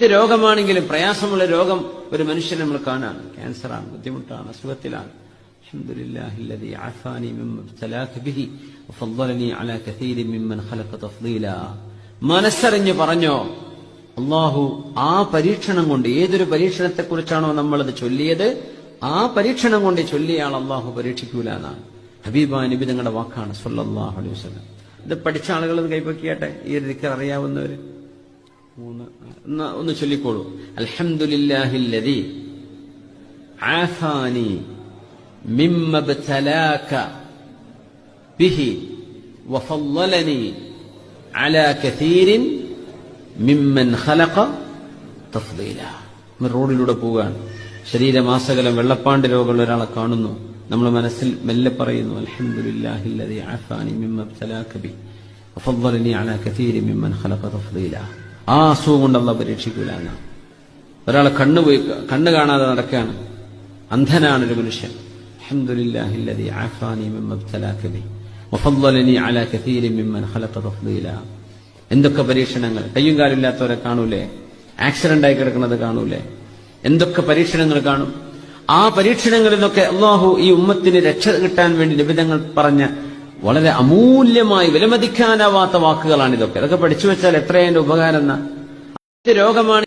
ഇത് രോഗമാണെങ്കിലും പ്രയാസമുള്ള രോഗം ഒരു മനുഷ്യനെ നമ്മൾ കാണാണ് ക്യാൻസറാണ് ബുദ്ധിമുട്ടാണ് അസുഖത്തിലാണ് الحمد لله الذي عافاني مما ابتلاك به وفضلني على كثير ممن خلق تفضيلا മനസ്സറിഞ്ഞ് പറഞ്ഞോ അള്ളാഹു ആ പരീക്ഷണം കൊണ്ട് ഏതൊരു പരീക്ഷണത്തെക്കുറിച്ചാണോ നമ്മളത് ചൊല്ലിയത് ആ പരീക്ഷണം കൊണ്ട് ചൊല്ലിയാൾ അള്ളാഹു പരീക്ഷിക്കൂല എന്നാണ് ഹബീബ നബി തങ്ങളുടെ വാക്കാണ് സല്ലല്ലാഹു അലൈഹി വസല്ലം ഇത് പഠിച്ച ആളുകൾ ഇത് കൈപ്പറ്റിയാട്ടെ ഈ ഒരു ദിക്കർ അറിയാവുന്നവര് മൂന്ന് ഒന്ന് ചൊല്ലിക്കോളൂ. അൽഹംദുലില്ലാഹില്ലദി ആഫാനി مما ابتلاك به وفضلني على മിമ്മൻ ممن خلق റോഡിലൂടെ പോവുകയാണ്. ശരീരമാസകലം വെള്ളപ്പാണ്ട് രോഗമുള്ള ഒരാളെ കാണുന്നു. നമ്മൾ മനസ്സിൽ മെല്ലെ പറയുന്നു അലഹമുല്ലാഹില്ലതി ആഫാനി മിമ്മ ബി وفضلني على كثير ممن خلق تفضيلا ആ അസുഖം കൊണ്ട് അല്ല പരീക്ഷിക്കൂല ഒരാളെ കണ്ണു പോയി കണ്ണ് കാണാതെ നടക്കുകയാണ് അന്ധനാണ് ഒരു മനുഷ്യൻ മിമ്മൻ എന്തൊക്കെ പരീക്ഷണങ്ങൾ? കയ്യും കാലില്ലാത്തവരെ കാണൂലേ? ആക്സിഡന്റ് ആയി കിടക്കുന്നത് കാണൂലേ? എന്തൊക്കെ പരീക്ഷണങ്ങൾ കാണും? ആ പരീക്ഷണങ്ങളിൽ നിന്നൊക്കെ അള്ളാഹു ഈ ഉമ്മത്തിന് രക്ഷ കിട്ടാൻ വേണ്ടി നിബിധങ്ങൾ പറഞ്ഞ വളരെ അമൂല്യമായി വിലമതിക്കാനാവാത്ത വാക്കുകളാണ് ഇതൊക്കെ. അതൊക്കെ പഠിച്ചു വെച്ചാൽ എത്രയതിന്റെ ഉപകാരം എന്ന? രോഗമാണ്.